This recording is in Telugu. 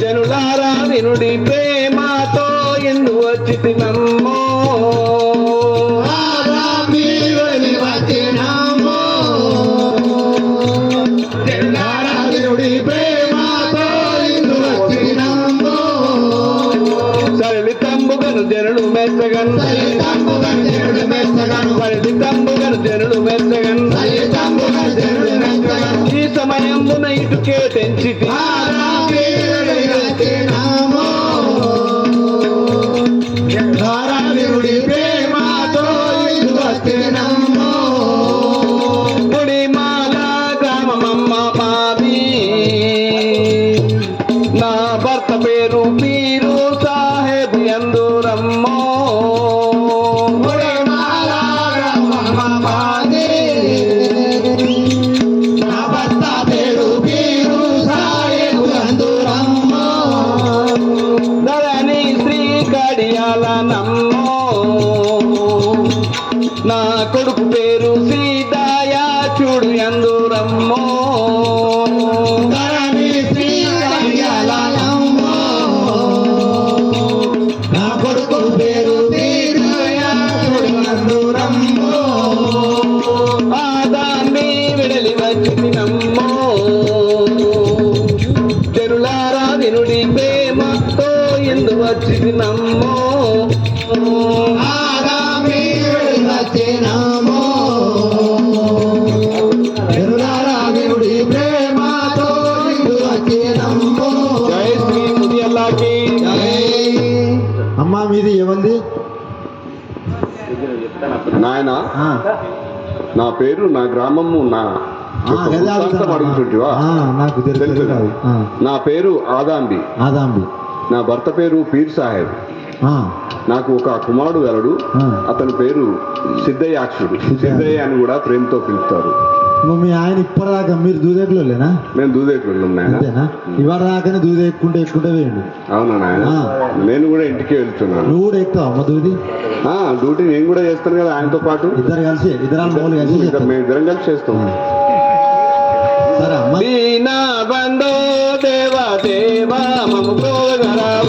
జనులారా వినుడి ప్రేమతో ఎందు వచ్చి నమ్మో? సరళితంబుగను జనుడు మెచ్చగను. సరళితంబుగను జనుడు మెచ్చగను. ఈ సమయంలో ఇటు కేటెంచి ప్రేమతో ఇల్లు వచ్చినమ్మో గుడిమాల మాది నా భర్త పేరు మీరు సాహెబ్ ఎందురమ్మో. గడియాల నమ్మో. నా కొడుకు పేరు సీతాయా చూడు ఎందురమ్మో ప్రేమతో జై శ్రీ ముదియల్లాకి అమ్మా మీది ఏమంది? నాయన నా పేరు నా గ్రామము నా నాకు తెలుసు నా పేరు ఆదాంబి. ఆదాంబి. నా భర్త పేరు పీర్ సాహెబ్. నాకు ఒక కుమారుడు గలడు. అతని పేరు సిద్ధయాక్షుడు సిద్ధయ్య. సిద్ధయ్య అని కూడా ప్రేమతో పిలుస్తారు. నువ్వు మీ ఆయన ఇప్పటిదాకా మీరు దూదేకులేనా నాయన. అంతేనా? ఇవాళ దాకానే దూది ఎక్కుంటే వేయండి. అవునా. నేను కూడా ఇంటికి వెళ్తున్నాను. నువ్వు కూడా ఎక్కుతావు అమ్మ దూది ఆ, డ్యూటీ నేను కూడా చేస్తాను కదా ఆయనతో పాటు. ఇద్దరు కలిసి ఇద్దరు కలిసి. మేము ఇద్దరం కలిసి చేస్తాం. సరే దేవ దేవ. Governará.